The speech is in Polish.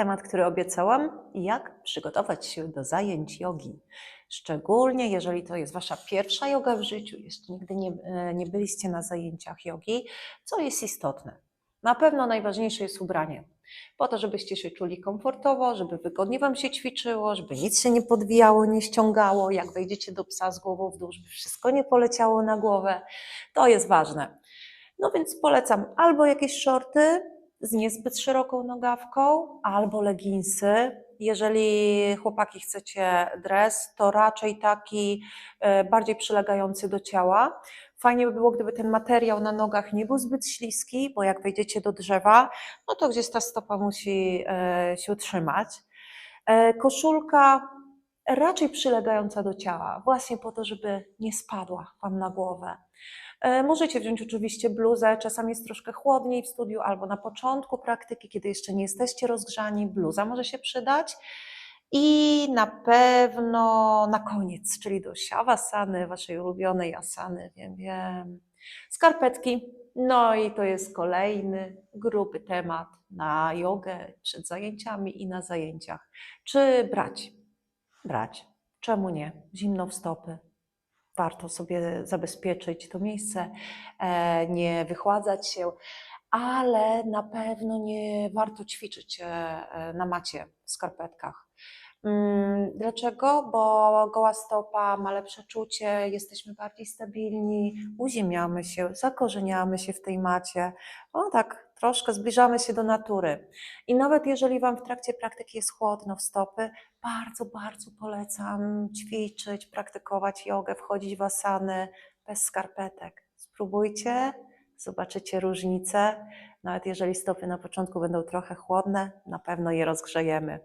temat, który obiecałam, jak przygotować się do zajęć jogi. Szczególnie jeżeli to jest Wasza pierwsza joga w życiu, jeszcze nigdy nie, e, nie byliście na zajęciach jogi, co jest istotne. Na pewno najważniejsze jest ubranie. Po to, żebyście się czuli komfortowo, żeby wygodnie Wam się ćwiczyło, żeby nic się nie podwijało, nie ściągało, jak wejdziecie do psa z głową w dół, żeby wszystko nie poleciało na głowę. To jest ważne. No więc polecam albo jakieś shorty z niezbyt szeroką nogawką, albo leginsy. Jeżeli chłopaki chcecie dres, to raczej taki e, bardziej przylegający do ciała. Fajnie by było, gdyby ten materiał na nogach nie był zbyt śliski, bo jak wejdziecie do drzewa, no to gdzieś ta stopa musi e, się utrzymać. E, Koszulka raczej przylegająca do ciała, właśnie po to, żeby nie spadła Wam na głowę. E, Możecie wziąć oczywiście bluzę, czasami jest troszkę chłodniej w studiu albo na początku praktyki, kiedy jeszcze nie jesteście rozgrzani, bluza może się przydać. I na pewno na koniec, czyli do siawasany, waszej ulubionej asany, wiem, wiem. Skarpetki. No i to jest kolejny gruby temat na jogę przed zajęciami i na zajęciach. Czy brać? Brać. Czemu nie? Zimno w stopy. Warto sobie zabezpieczyć to miejsce, e, nie wychładzać się, ale na pewno nie warto ćwiczyć e, e, na macie w skarpetkach. Mm, Dlaczego? Bo goła stopa ma lepsze czucie, jesteśmy bardziej stabilni, uziemiamy się, zakorzeniamy się w tej macie. O tak, troszkę zbliżamy się do natury. I nawet jeżeli Wam w trakcie praktyki jest chłodno w stopy, bardzo, bardzo polecam ćwiczyć, praktykować jogę, wchodzić w asany bez skarpetek. Spróbujcie, zobaczycie różnicę. Nawet jeżeli stopy na początku będą trochę chłodne, na pewno je rozgrzejemy.